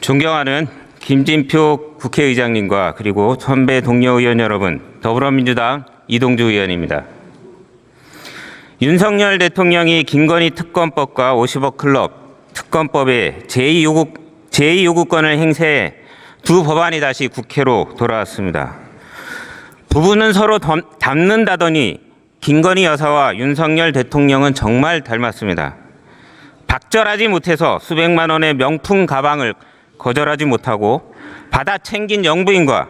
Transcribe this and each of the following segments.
존경하는 김진표 국회의장님과 그리고 선배 동료 의원 여러분, 더불어민주당 이동주 의원입니다. 윤석열 대통령이 김건희 특검법과 50억 클럽 특검법에 제2요구, 제2요구권을 행사해 두 법안이 다시 국회로 돌아왔습니다. 부부는 서로 덤- 닮는다더니 김건희 여사와 윤석열 대통령은 정말 닮았습니다. 박절하지 못해서 수백만 원의 명품 가방을 거절하지 못하고 받아 챙긴 영부인과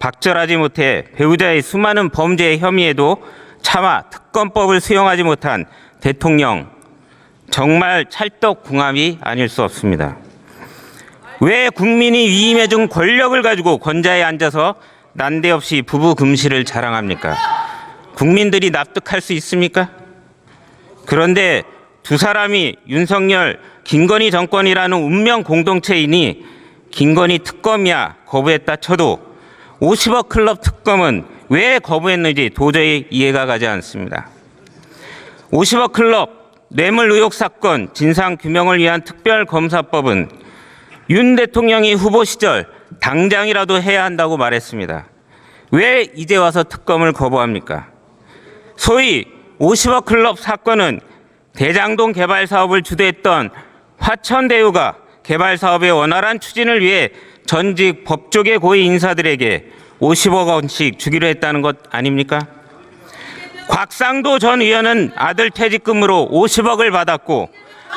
박절하지 못해 배우자의 수많은 범죄 혐의에도 차마 특검법을 수용하지 못한 대통령 정말 찰떡궁합이 아닐 수 없습니다. 왜 국민이 위임해준 권력을 가지고 권자에 앉아서 난데없이 부부 금실을 자랑합니까? 국민들이 납득할 수 있습니까? 그런데 두 사람이 윤석열, 김건희 정권이라는 운명 공동체이니 김건희 특검이야 거부했다 쳐도 50억 클럽 특검은 왜 거부했는지 도저히 이해가 가지 않습니다. 50억 클럽 뇌물 의혹 사건 진상 규명을 위한 특별검사법은 윤 대통령이 후보 시절 당장이라도 해야 한다고 말했습니다. 왜 이제 와서 특검을 거부합니까? 소위 50억 클럽 사건은 대장동 개발 사업을 주도했던 화천대유가 개발 사업의 원활한 추진을 위해 전직 법조계 고위 인사들에게 50억 원씩 주기로 했다는 것 아닙니까? 곽상도 전 의원은 아들 퇴직금으로 50억을 받았고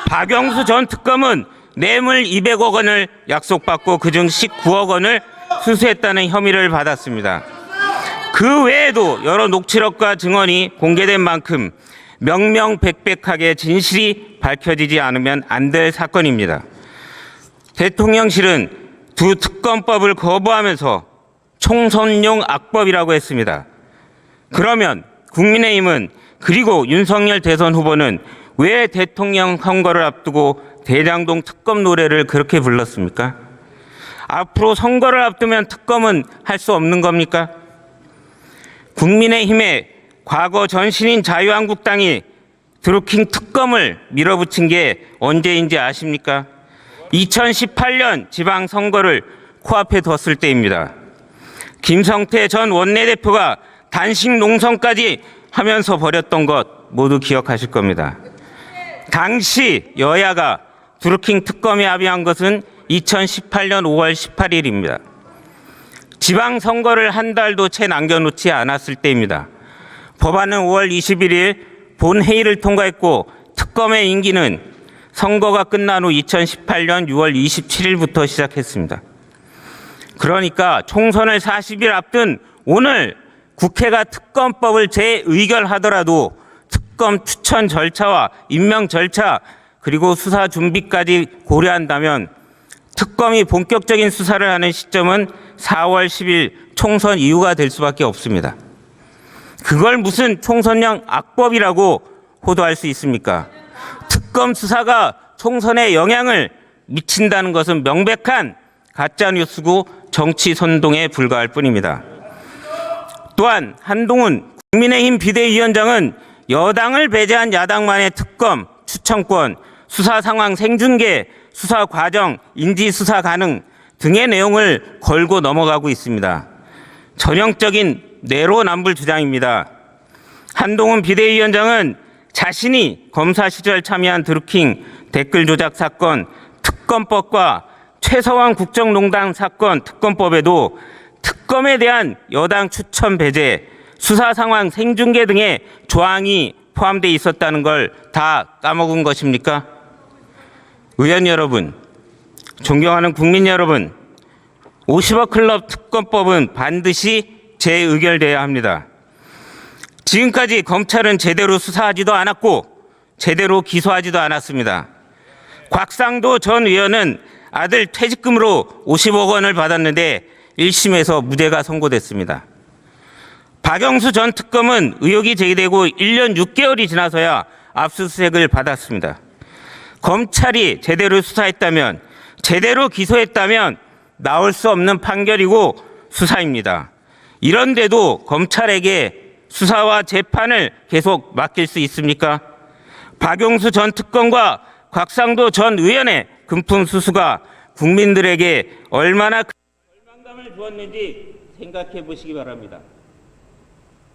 박영수 전 특검은 뇌물 200억 원을 약속받고 그중 19억 원을 수수했다는 혐의를 받았습니다. 그 외에도 여러 녹취록과 증언이 공개된 만큼 명명백백하게 진실이 밝혀지지 않으면 안 될 사건입니다. 대통령실은 두 특검법을 거부하면서 총선용 악법이라고 했습니다. 그러면 국민의힘은 그리고 윤석열 대선 후보는 왜 대통령 선거를 앞두고 대장동 특검 노래를 그렇게 불렀습니까? 앞으로 선거를 앞두면 특검은 할 수 없는 겁니까? 국민의힘의 과거 전신인 자유한국당이 드루킹 특검을 밀어붙인 게 언제인지 아십니까? 2018년 지방선거를 코앞에 뒀을 때입니다. 김성태 전 원내대표가 단식 농성까지 하면서 벌였던 것 모두 기억하실 겁니다. 당시 여야가 드루킹 특검에 합의한 것은 2018년 5월 18일입니다. 지방선거를 한 달도 채 남겨놓지 않았을 때입니다. 법안은 5월 21일 본회의를 통과했고 특검의 임기는 선거가 끝난 후 2018년 6월 27일부터 시작했습니다. 그러니까 총선을 40일 앞둔 오늘 국회가 특검법을 재의결하더라도 특검 추천 절차와 임명 절차 그리고 수사 준비까지 고려한다면 특검이 본격적인 수사를 하는 시점은 4월 10일 총선 이후가 될 수밖에 없습니다. 그걸 무슨 총선령 악법이라고 호도할 수 있습니까? 특검 수사가 총선에 영향을 미친다는 것은 명백한 가짜 뉴스고 정치 선동에 불과할 뿐입니다. 또한 한동훈 국민의힘 비대위원장은 여당을 배제한 야당만의 특검, 추천권, 수사 상황 생중계, 수사 과정, 인지 수사 가능 등의 내용을 걸고 넘어가고 있습니다. 전형적인 내로남불 주장입니다. 한동훈 비대위원장은 자신이 검사 시절 참여한 드루킹 댓글 조작 사건 특검법과 최서원 국정농단 사건 특검법에도 특검에 대한 여당 추천 배제, 수사 상황 생중계 등의 조항이 포함되어 있었다는 걸 다 까먹은 것입니까? 의원 여러분, 존경하는 국민 여러분, 50억 클럽 특검법은 반드시 재의결돼야 합니다. 지금까지 검찰은 제대로 수사하지도 않았고 제대로 기소하지도 않았습니다. 곽상도 전 의원은 아들 퇴직금으로 50억 원을 받았는데 1심에서 무죄가 선고됐습니다. 박영수 전 특검은 의혹이 제기되고 1년 6개월이 지나서야 압수수색을 받았습니다. 검찰이 제대로 수사했다면, 제대로 기소했다면 나올 수 없는 판결이고 수사입니다. 이런데도 검찰에게 수사와 재판을 계속 맡길 수 있습니까? 박용수 전 특검과 곽상도 전 의원의 금품 수수가 국민들에게 얼마나 큰 절망감을 주었는지 생각해 보시기 바랍니다.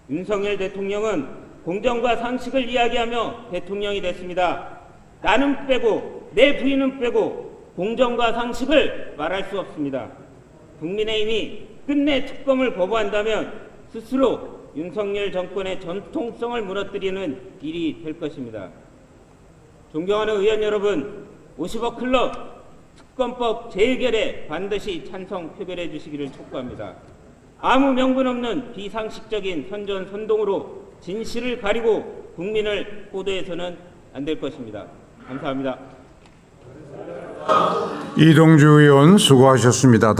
윤석열 대통령은 공정과 상식을 이야기하며 대통령이 됐습니다. 나는 빼고 내 부인은 빼고 공정과 상식을 말할 수 없습니다. 국민의힘이 끝내 특검을 거부한다면 스스로 윤석열 정권의 전통성을 무너뜨리는 일이 될 것입니다. 존경하는 의원 여러분, 50억 클럽 특검법 재의결에 반드시 찬성 표결해 주시기를 촉구합니다. 아무 명분 없는 비상식적인 선전 선동으로 진실을 가리고 국민을 호도해서는 안 될 것입니다. 감사합니다. 이동주 의원 수고하셨습니다.